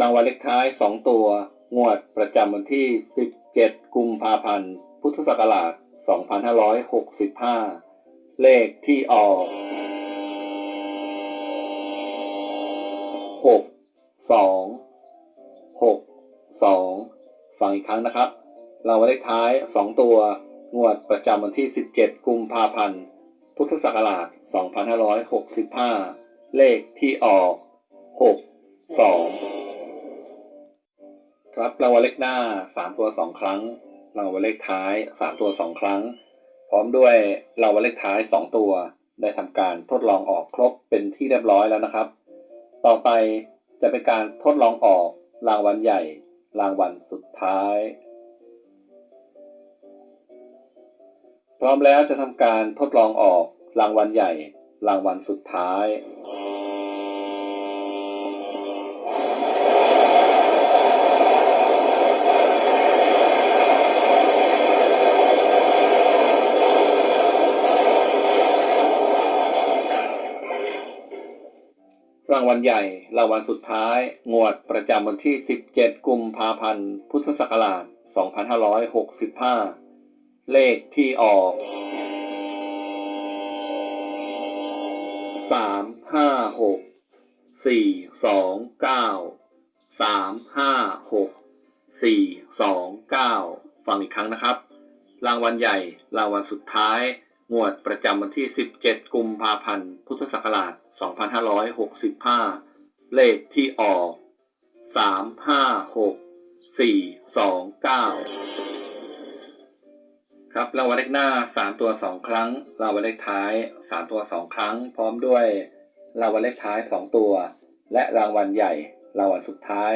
รางวัลเลขท้าย 2 ตัว งวดประจำวันที่ 17 กุมภาพันธ์ พุทธศักราช 2565 เลขที่ออก 6 2 6 2 ฟังอีกครั้งนะครับ รางวัลเลขท้าย 2 ตัว งวดประจำวันที่ 17 กุมภาพันธ์ พุทธศักราช 2565 เลขที่ออก 6 2 ครับรางวัลเลขหน้า3ตัว2ครั้ง รางวัลเลขท้าย3ตัว2ครั้ง พร้อมด้วยรางวัลเลขท้าย2ตัว ได้ทำการทดลองออกครบเป็นที่เรียบร้อยแล้วนะครับ ต่อไปจะเป็นการทดลองออกรางวัลใหญ่ รางวัลสุดท้าย พร้อมแล้วจะทำการทดลองออกรางวัลใหญ่ รางวัลสุดท้าย รางวัลใหญ่รางวัลสุดท้าย งวดประจำวันที่ 17 กุมภาพันธ์ พุทธศักราช 2565 เลขที่ออกสามห้าหกสี่สองเก้าสามห้าหกสี่สองเก้าฟังอีกครั้งนะครับ รางวัลใหญ่ รางวัลสุดท้าย งวดประจำวันที่ 17 กุมภาพันธ์ พุทธศักราช 2565 เลขที่ออก 356 429 ครับรางวัลเลขหน้า 3 ตัว 2 ครั้งรางวัลเลขท้าย 3 ตัว 2 ครั้ง พร้อมด้วยรางวัลเลขท้าย 2 ตัว และรางวัลใหญ่รางวัลสุดท้าย